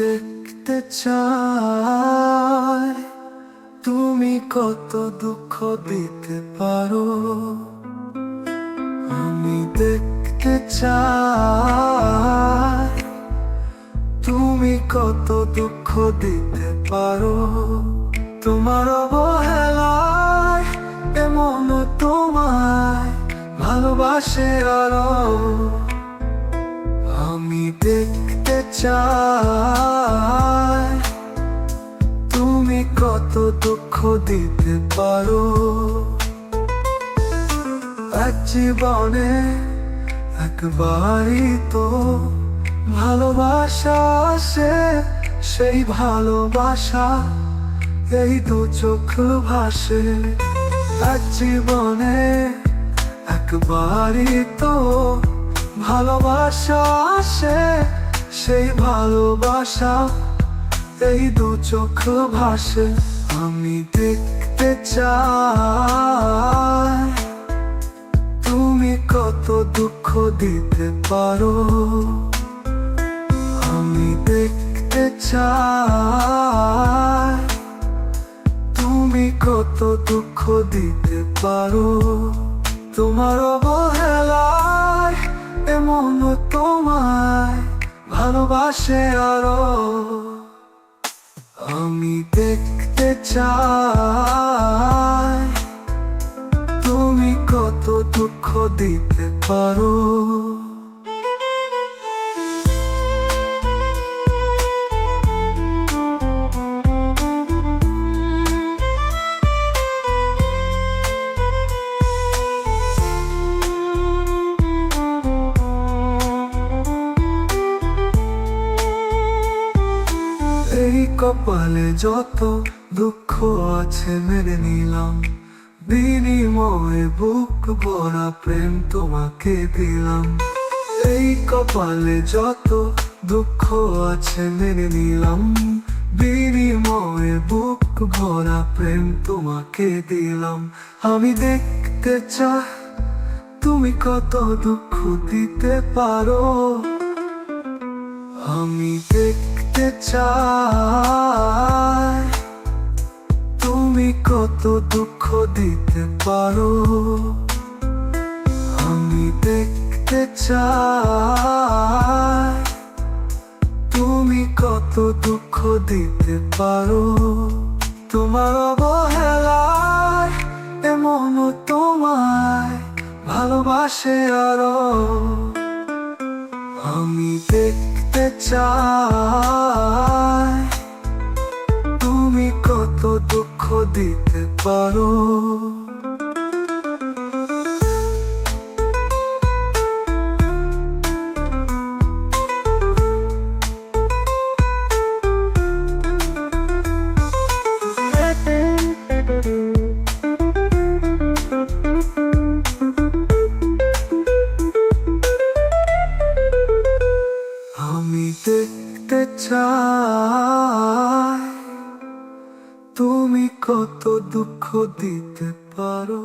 দেখতে চাই, তুমি কত দুঃখ দিতে পারো? আমি দেখতে চাই, তুমি কত দুঃখ দিতে পারো? তোমার অবহেলায়, এমন তোমায় ভালোবাসে আরও। আমি দেখতে চাই। তুমি কত দুঃখ দিতে পারো? এক জীবনে একবারই তো ভালোবাসা আসে, সেই ভালোবাসা এই দু চোখ ভাসে। এক জীবনে একবারই তো ভালোবাসা আসে, সেই ভালোবাসা এই দু চোখ ভাসে। আমি দেখতে চাই, তুমি কত দুঃখ দিতে পারো? আমি দেখতে চাই, তুমি কত দুঃখ দিতে পারো? তোমার অবহেলায় এমন তোমায় ভালোবাসে আরও। আমি দেখতে চাই তুমি কত দুঃখ দিতে পারো? কপালে যত দুঃখ আছে মেনে নিলাম। বিনিময়ে বুক ভরা প্রেম তোমাকে দিলাম। এই কপালে যত দুঃখ আছে মেনে নিলাম। বিনিময়ে বুক ভরা প্রেম তোমাকে দিলাম। আমি দেখতে চাই তুমি কত দুঃখ দিতে পারো। আমি দেখতে চাই। তুমি কত দুঃখ দিতে পারো? আমি দেখতে চাই। তুমি কত দুঃখ দিতে পারো? তোমার অবহেলায় এমন তোমায় ভালোবাসে আরও। আমি দেখতে চাই তুমি কত দুঃখ দিতে পারো? চাই তুমি কত দুঃখ দিতে পারো?